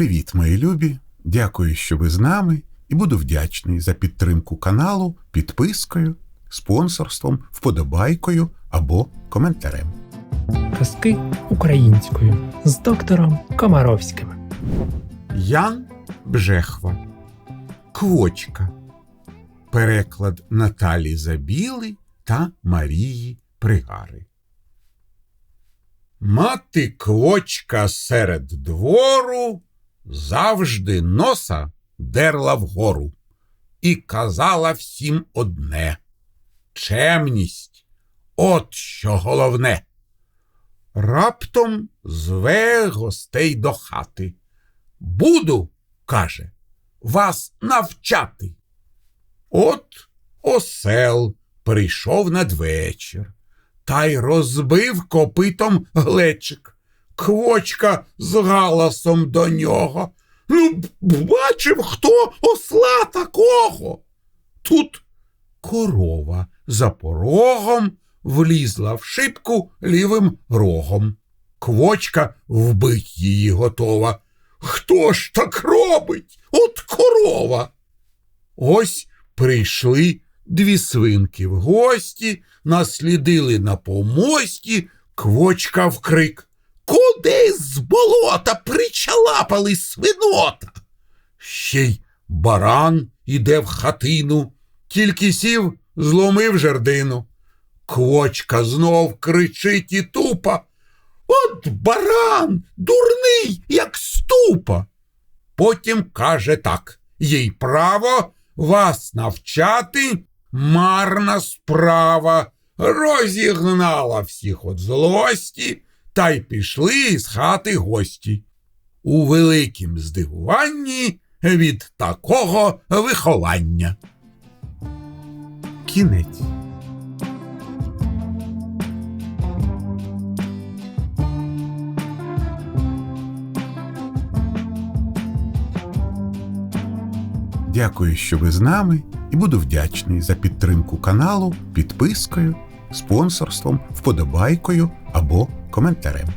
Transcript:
Привіт, мої любі! Дякую, що ви з нами, і буду вдячний за підтримку каналу підпискою, спонсорством, вподобайкою або коментарем. Казки українською з доктором Комаровським. Ян Бжехва. Квочка. Переклад Наталі Забіли та Марії Пригари. Мати квочка серед двору завжди носа дерла вгору і казала всім одне чемність, от що головне. Раптом зве гостей до хати. Буду, каже, вас навчати. От осел прийшов надвечір та й розбив копитом глечик. Квочка з галасом до нього. Ну, бачив, хто осла такого. Тут корова за порогом влізла в шибку лівим рогом. Квочка вбить її готова. Хто ж так робить? От корова. Ось прийшли дві свинки в гості, наслідили на помості, квочка вкрик. Куди з болота причалапали свинота? Ще й баран іде в хатину, тільки сів, зломив жердину. Квочка знов кричить і тупа. От баран, дурний, як ступа. Потім каже так: їй право вас навчати марна справа. Розігнала всіх от злості, та й пішли з хати гості. У великім здивуванні від такого виховання. Кінець. Дякую, що ви з нами, і буду вдячний за підтримку каналу підпискою, спонсорством, вподобайкою або коментарем.